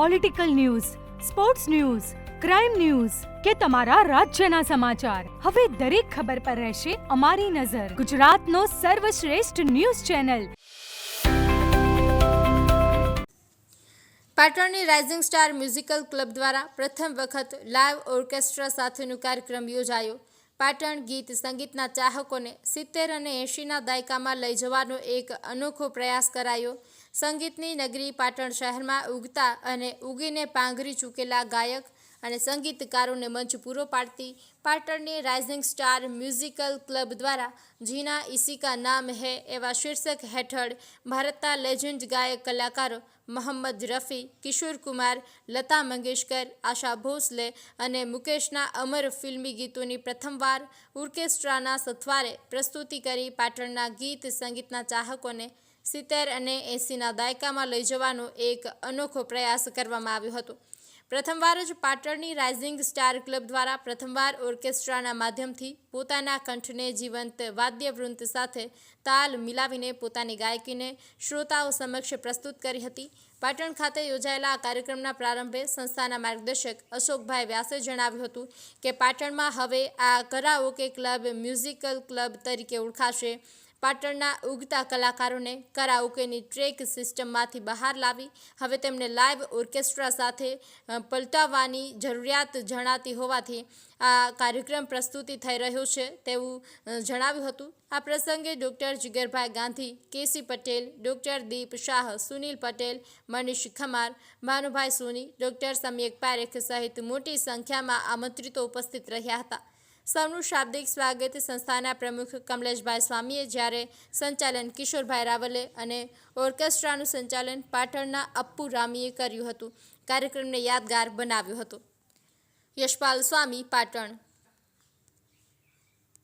Political news sports news crime news કે તમારા રાજ્યના સમાચાર. હવે દરેક ખબર પર રહેશે અમારી નજર. ગુજરાતનો સર્વશ્રેષ્ઠ ન્યૂઝ ચેનલ. પાટણની રાઇઝિંગ સ્ટાર મ્યુઝિકલ ક્લબ દ્વારા પ્રથમ વખત લાઈવ ઓર્કેસ્ટ્રા સાથેનો કાર્યક્રમ યોજાયો. પાટણ ગીત સંગીતના ચાહકોને સિત્તેર અને એંશીના દાયકામાં લઈ જવાનો એક અનોખો પ્રયાસ કરાયો. સંગીતની નગરી પાટણ શહેરમાં ઉગતા અને ઉગીને પાંઘરી ચૂકેલા ગાયક અને સંગીતકારોને મંચ પૂરો પાડતી પાટણની રાઇઝિંગ સ્ટાર મ્યુઝિકલ ક્લબ દ્વારા જીના ઇસિકા નામ હે એવા શીર્ષક હેઠળ ભારતના લેજેન્ડ ગાયક કલાકારો મોહમ્મદ રફી, કિશોર કુમાર, લતા મંગેશકર, આશા ભોસલે અને મુકેશના અમર ફિલ્મી ગીતોની પ્રથમવાર ઓર્કેસ્ટ્રાના સથવારે પ્રસ્તુતિ કરી પાટણના ગીત સંગીતના ચાહકોને સિત્તેર અને એંસીના દાયકામાં લઈ જવાનો એક અનોખો પ્રયાસ કરવામાં આવ્યો હતો. પ્રથમવાર જ પાટણની રાઇઝિંગ સ્ટાર ક્લબ દ્વારા પ્રથમવાર ઓર્કેસ્ટ્રાના માધ્યમથી પોતાના કંઠને જીવંત વાદ્યવૃંદ સાથે તાલ મિલાવીને પોતાની ગાયકીને શ્રોતાઓ સમક્ષ પ્રસ્તુત કરી હતી. પાટણ ખાતે યોજાયેલા આ કાર્યક્રમના પ્રારંભે સંસ્થાના માર્ગદર્શક અશોકભાઈ વ્યાસે જણાવ્યું હતું કે પાટણમાં હવે આ કરાઓકે ક્લબ મ્યુઝિકલ ક્લબ તરીકે ઓળખાશે. પાટણના ઉગતા કલાકારોને કરાઓકેની ટ્રેક સિસ્ટમમાંથી બહાર લાવી હવે તેમને લાઈવ ઓર્કેસ્ટ્રા સાથે પલટાવવાની જરૂરિયાત જણાતી હોવાથી આ કાર્યક્રમ પ્રસ્તુતિ થઈ રહ્યો છે તેવું જણાવ્યું હતું. આ પ્રસંગે doctor Jigarbhai Gandhi, KC Patel, doctor Deep Shah, Sunil Patel, Manish Khamar, Bhanubhai Soni, doctor Samyak Parekh સહિત મોટી સંખ્યામાં આમંત્રિતો ઉપસ્થિત રહ્યા હતા. સૌનું શાબ્દિક સ્વાગત સંસ્થાના પ્રમુખ કમલેશભાઈ સ્વામીએ જ્યારે સંચાલન કિશોરભાઈ રાવલે અને ઓર્કેસ્ટ્રાનું સંચાલન પાટણના અપ્પુ રામીએ કર્યું હતું. કાર્યક્રમને યાદગાર બનાવ્યો હતો. યશપાલ સ્વામી, પાટણ.